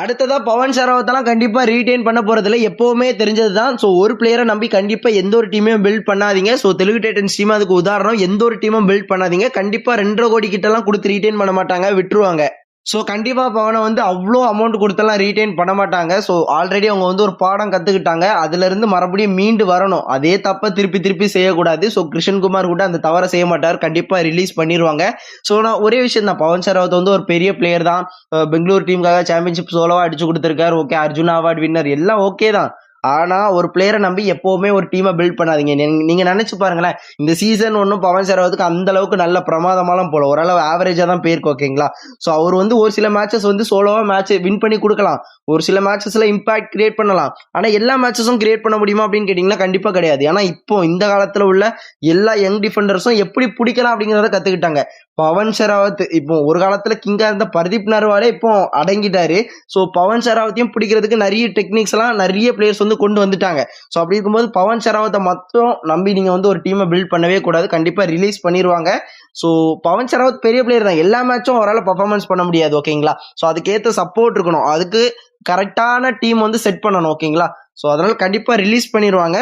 அடுத்ததாக பவன் சரவத்தெல்லாம் கண்டிப்பாக ரீடைன் பண்ண போகிறதுல எப்போவுமே தெரிஞ்சது தான் ஸோ ஒரு பிளேயரை நம்பி கண்டிப்பாக எந்த ஒரு டீமையும் பில்ட் பண்ணாதீங்க. ஸோ தெலுங்கு டைட்டன்ஸ் டீம் அதுக்கு உதாரணம். எந்த ஒரு டீமும் பில்ட் பண்ணாதீங்க. கண்டிப்பாக ரெண்டரை கோடி கிட்டலாம் கொடுத்து ரீட்டைன் பண்ண மாட்டாங்க. விட்டுருவாங்க. ஸோ கண்டிப்பாக பவனை வந்து அவ்வளோ அமௌண்ட் கொடுத்தெல்லாம் ரீட்டைன் பண்ண மாட்டாங்க. ஸோ ஆல்ரெடி அவங்க வந்து ஒரு பாடம் கற்றுக்கிட்டாங்க அதுலேருந்து மறுபடியும் மீண்டு வரணும். அதே தப்பை திருப்பி திருப்பி செய்யக்கூடாது. ஸோ கிருஷ்ணகுமார் கூட அந்த தவறை செய்ய மாட்டார். கண்டிப்பாக ரிலீஸ் பண்ணிடுவாங்க ஸோ நான் ஒரே விஷயம் தான். பவன் சரவத் வந்து ஒரு பெரிய பிளேயர் தான். பெங்களூர் டீமுக்காக சாம்பியன்ஷிப் சோலோவாக அடிச்சு கொடுத்துருக்காரு. ஓகே அர்ஜுன் அவார்ட் வின்னர் எல்லாம் ஓகே தான். ஆனா ஒரு பிளேயரை நம்பி எப்பவுமே ஒரு டீமை பில்ட் பண்ணாதீங்க. நீங்க- நினச்சி நினைச்சு பாருங்களேன். இந்த சீசன் ஒன்றும் பவன் சரவத்துக்கு அந்த அளவுக்கு நல்ல பிரமாதமாலாம் போல. ஓரளவு ஆவரேஜா தான் போயிருக்கு ஓகேங்களா ஸோ அவர் வந்து ஒரு சில மேட்சஸ் வந்து சோலோவா மேட்ச் வின் பண்ணி கொடுக்கலாம். ஒரு சில மேட்சஸ்ல இம்பாக்ட் கிரியேட் பண்ணலாம். ஆனா எல்லா மேட்சஸும் கிரியேட் பண்ண முடியுமா அப்படின்னு கேட்டீங்கன்னா கண்டிப்பா கிடையாது. ஏன்னா இப்போ இந்த காலத்துல உள்ள எல்லா யங் டிஃபெண்டர்ஸும் எப்படி பிடிக்கலாம் அப்படிங்கிறத கத்துக்கிட்டாங்க. பவன் ஷெராவத் இப்போ ஒரு காலத்துல கிங்கா இருந்த பர்தீப் நர்வாலே இப்போ அடங்கிட்டாரு. ஸோ பவன் ஷெராவத்தையும் பிடிக்கிறதுக்கு நிறைய டெக்னிக்ஸ் எல்லாம் நிறைய பிளேயர்ஸ் வந்து கொண்டு வந்துட்டாங்க. ஸோ அப்படி இருக்கும்போது பவன் ஷெராவத்தை மட்டும் நம்பி நீங்க வந்து ஒரு டீமை பில்ட் பண்ணவே கூடாது. கண்டிப்பா ரிலீஸ் பண்ணிடுவாங்க ஸோ பவன் ஷெராவத் பெரிய பிளேயர் தான். எல்லா மேட்சும் அவரால் பர்ஃபார்மன்ஸ் பண்ண முடியாது ஓகேங்களா ஸோ அதுக்கேற்ற சப்போர்ட் இருக்கணும். அதுக்கு கரெக்டான டீம் வந்து செட் பண்ணணும் ஓகேங்களா ஸோ அதனால கண்டிப்பா ரிலீஸ் பண்ணிடுவாங்க